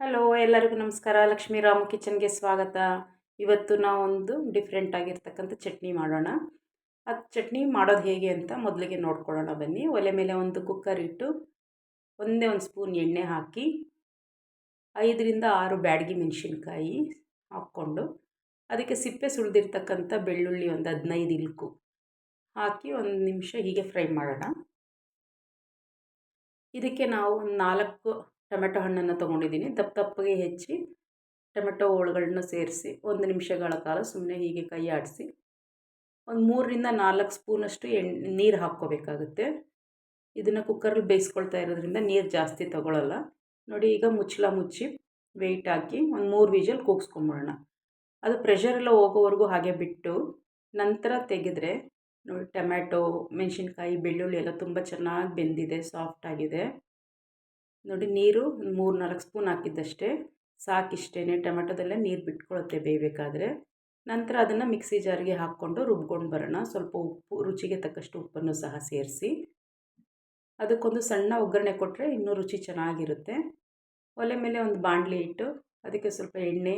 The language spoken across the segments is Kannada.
ಹಲೋ ಎಲ್ಲರಿಗೂ ನಮಸ್ಕಾರ. ಲಕ್ಷ್ಮೀ ರಾಮು ಕಿಚನ್ಗೆ ಸ್ವಾಗತ. ಇವತ್ತು ನಾವೊಂದು ಡಿಫ್ರೆಂಟ್ ಆಗಿರ್ತಕ್ಕಂಥ ಚಟ್ನಿ ಮಾಡೋಣ. ಅದು ಚಟ್ನಿ ಮಾಡೋದು ಹೇಗೆ ಅಂತ ಮೊದಲಿಗೆ ನೋಡ್ಕೊಳ್ಳೋಣ ಬನ್ನಿ. ಒಲೆ ಮೇಲೆ ಒಂದು ಕುಕ್ಕರ್ ಇಟ್ಟು ಒಂದೇ ಒಂದು ಸ್ಪೂನ್ ಎಣ್ಣೆ ಹಾಕಿ, ಐದರಿಂದ ಆರು ಬ್ಯಾಡಗಿ ಮೆಣಸಿನ್ಕಾಯಿ ಹಾಕ್ಕೊಂಡು, ಅದಕ್ಕೆ ಸಿಪ್ಪೆ ಸುಳಿದಿರ್ತಕ್ಕಂಥ ಬೆಳ್ಳುಳ್ಳಿ ಒಂದು ಹದಿನೈದು ಇಲ್ಕು ಹಾಕಿ ಒಂದು ನಿಮಿಷ ಹೀಗೆ ಫ್ರೈ ಮಾಡೋಣ. ಇದಕ್ಕೆ ನಾವು ಒಂದು ನಾಲ್ಕು ಟೊಮೆಟೊ ಹಣ್ಣನ್ನು ತೊಗೊಂಡಿದ್ದೀನಿ. ದಪ್ಪ ದಪ್ಪಗೆ ಹೆಚ್ಚಿ ಟೊಮೆಟೊ ಹೋಳುಗಳನ್ನ ಸೇರಿಸಿ ಒಂದು ನಿಮಿಷಗಳ ಕಾಲ ಸುಮ್ಮನೆ ಹೀಗೆ ಕೈ ಆಡಿಸಿ ಒಂದು ಮೂರರಿಂದ ನಾಲ್ಕು ಸ್ಪೂನಷ್ಟು ಎಣ್ಣೆ ನೀರು ಹಾಕ್ಕೋಬೇಕಾಗುತ್ತೆ. ಇದನ್ನು ಕುಕ್ಕರಲ್ಲಿ ಬೇಯಿಸ್ಕೊಳ್ತಾ ಇರೋದ್ರಿಂದ ನೀರು ಜಾಸ್ತಿ ತೊಗೊಳ್ಳಲ್ಲ ನೋಡಿ ಈಗ ಮುಚ್ಚಲ ಮುಚ್ಚಿ ವೆಯ್ಟ್ ಹಾಕಿ ಒಂದು ಮೂರು ವಿಜಲ್ ಕೂಗಿಸ್ಕೊಂಬಿಡೋಣ ಅದು ಪ್ರೆಷರೆಲ್ಲ ಹೋಗೋವರೆಗೂ ಹಾಗೆ ಬಿಟ್ಟು ನಂತರ ತೆಗೆದ್ರೆ ನೋಡಿ ಟೊಮ್ಯಾಟೊ ಮೆಣಸಿನ್ಕಾಯಿ, ಬೆಳ್ಳುಳ್ಳಿ ಎಲ್ಲ ತುಂಬ ಚೆನ್ನಾಗಿ ಬೆಂದಿದೆ ಸಾಫ್ಟಾಗಿದೆ ನೋಡಿ ನೀರು ಮೂರು ನಾಲ್ಕು ಸ್ಪೂನ್ ಹಾಕಿದ್ದಷ್ಟೇ. ಸಾಕಿಷ್ಟೇ ಟೊಮೆಟೊದಲ್ಲೇ ನೀರು ಬಿಟ್ಕೊಳ್ಳುತ್ತೆ ಬೇಯಬೇಕಾದ್ರೆ. ನಂತರ ಅದನ್ನು ಮಿಕ್ಸಿ ಜಾರಿಗೆ ಹಾಕ್ಕೊಂಡು ರುಬ್ಕೊಂಡು ಬರೋಣ. ಸ್ವಲ್ಪ ಉಪ್ಪು, ರುಚಿಗೆ ತಕ್ಕಷ್ಟು ಉಪ್ಪನ್ನು ಸಹ ಸೇರಿಸಿ. ಅದಕ್ಕೊಂದು ಸಣ್ಣ ಒಗ್ಗರಣೆ ಕೊಟ್ಟರೆ ಇನ್ನೂ ರುಚಿ ಚೆನ್ನಾಗಿರುತ್ತೆ. ಒಲೆ ಮೇಲೆ ಒಂದು ಬಾಣಲಿ ಇಟ್ಟು ಅದಕ್ಕೆ ಸ್ವಲ್ಪ ಎಣ್ಣೆ,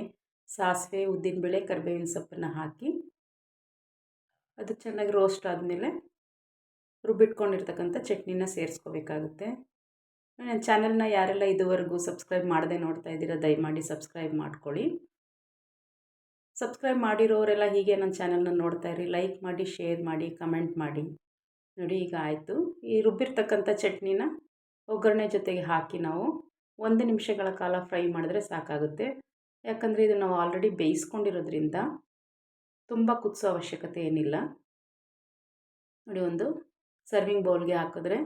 ಸಾಸಿವೆ, ಉದ್ದಿನಬೇಳೆ, ಕರಿಬೇವಿನ ಸೊಪ್ಪನ್ನು ಹಾಕಿ ಅದು ಚೆನ್ನಾಗಿ ರೋಸ್ಟ್ ಆದಮೇಲೆ ರುಬ್ಬಿಟ್ಕೊಂಡಿರ್ತಕ್ಕಂಥ ಚಟ್ನಿನ ಸೇರಿಸ್ಕೋಬೇಕಾಗುತ್ತೆ. ನನ್ನ ಚಾನಲ್ನ ಯಾರೆಲ್ಲ ಇದುವರೆಗೂ ಸಬ್ಸ್ಕ್ರೈಬ್ ಮಾಡದೆ ನೋಡ್ತಾ ಇದ್ದೀರಾ, ದಯಮಾಡಿ ಸಬ್ಸ್ಕ್ರೈಬ್ ಮಾಡ್ಕೊಳ್ಳಿ. ಸಬ್ಸ್ಕ್ರೈಬ್ ಮಾಡಿರೋರೆಲ್ಲ ಹೀಗೆ ನನ್ನ ಚಾನಲ್ನ ನೋಡ್ತಾ ಇರಿ, ಲೈಕ್ ಮಾಡಿ, ಶೇರ್ ಮಾಡಿ, ಕಮೆಂಟ್ ಮಾಡಿ. ನೋಡಿ, ಈಗ ಆಯಿತು. ಈ ರುಬ್ಬಿರ್ತಕ್ಕಂಥ ಚಟ್ನಿನ ಒಗ್ಗರಣೆ ಜೊತೆಗೆ ಹಾಕಿ ನಾವು ಒಂದು ನಿಮಿಷಗಳ ಕಾಲ ಫ್ರೈ ಮಾಡಿದ್ರೆ ಸಾಕಾಗುತ್ತೆ. ಯಾಕಂದರೆ ಇದು ನಾವು ಆಲ್ರೆಡಿ ಬೇಯಿಸ್ಕೊಂಡಿರೋದ್ರಿಂದ ತುಂಬ ಕುದಿಸೋ ಅವಶ್ಯಕತೆ ಏನಿಲ್ಲ. ನೋಡಿ, ಒಂದು ಸರ್ವಿಂಗ್ ಬೌಲ್ಗೆ ಹಾಕಿದ್ರೆ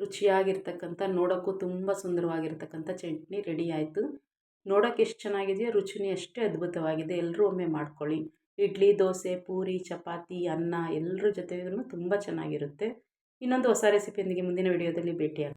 ರುಚಿಯಾಗಿರ್ತಕ್ಕಂಥ, ನೋಡೋಕ್ಕೂ ತುಂಬ ಸುಂದರವಾಗಿರ್ತಕ್ಕಂಥ ಚಟ್ನಿ ರೆಡಿ ಆಯಿತು. ನೋಡೋಕ್ಕೆ ಎಷ್ಟು ಚೆನ್ನಾಗಿದೆಯೋ ರುಚಿನೂ ಅಷ್ಟೇ ಅದ್ಭುತವಾಗಿದೆ. ಎಲ್ಲರೂ ಒಮ್ಮೆ ಮಾಡ್ಕೊಳ್ಳಿ. ಇಡ್ಲಿ, ದೋಸೆ, ಪೂರಿ, ಚಪಾತಿ, ಅನ್ನ ಎಲ್ಲರ ಜೊತೆಗೂ ತುಂಬ ಚೆನ್ನಾಗಿರುತ್ತೆ. ಇನ್ನೊಂದು ಹೊಸ ರೆಸಿಪಿಯೊಂದಿಗೆ ಮುಂದಿನ ವಿಡಿಯೋದಲ್ಲಿ ಭೇಟಿಯಾಗ್ತೀನಿ.